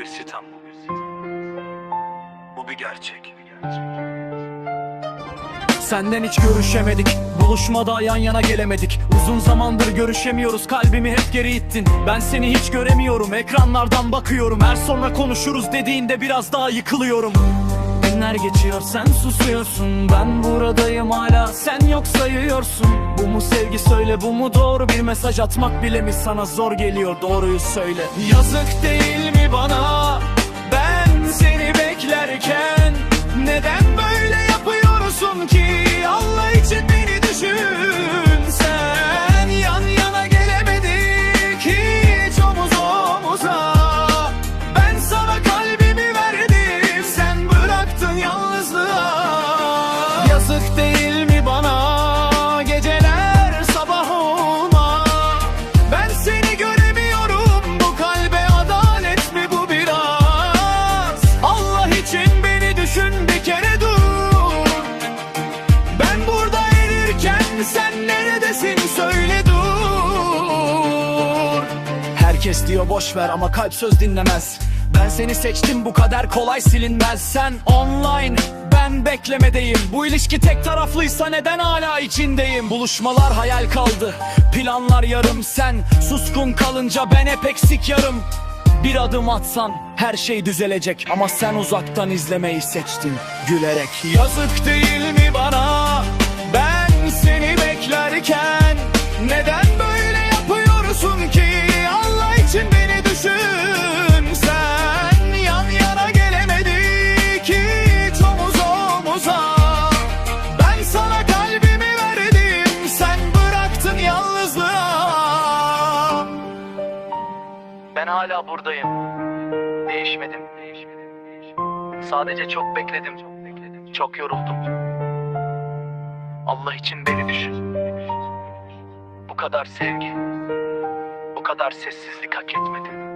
bir sitem. Bu bir gerçek. Senden hiç görüşemedik Buluşmada yan yana gelemedik Uzun zamandır görüşemiyoruz Kalbimi hep geri ittin Ben seni hiç göremiyorum Ekranlardan bakıyorum Her sonra konuşuruz dediğinde biraz daha yıkılıyorum Günler geçiyor sen susuyorsun. Ben buradayım hala sen yok sayıyorsun. Bu mu sevgi söyle bu mu doğru? Bir mesaj atmak bile mi sana zor geliyor? Doğruyu söyle. Yazık değil mi bana? Ben seni Yazık değil mi bana? Geceler sabah olma. Ben seni göremiyorum. Bu kalbe adalet mi bu biraz? Allah için beni düşün bir kere dur. Ben burada erirken sen neredesin? Söyle dur. Herkes diyor boş ver ama kalp söz dinlemez. Ben seni seçtim bu kadar kolay silinmez. Sen online ben beklemedeyim. Bu ilişki tek taraflıysa neden hala içindeyim? Buluşmalar hayal kaldı. Planlar yarım. Sen Suskun kalınca ben hep eksik yarım. Bir adım atsan her şey düzelecek. Ama sen uzaktan izlemeyi seçtin. Gülerek. Yazık değil mi bana hala buradayım. Değişmedim. Sadece çok bekledim. Çok yoruldum. Allah için beni düşün. Bu kadar sevgi, bu kadar sessizlik hak etmedim.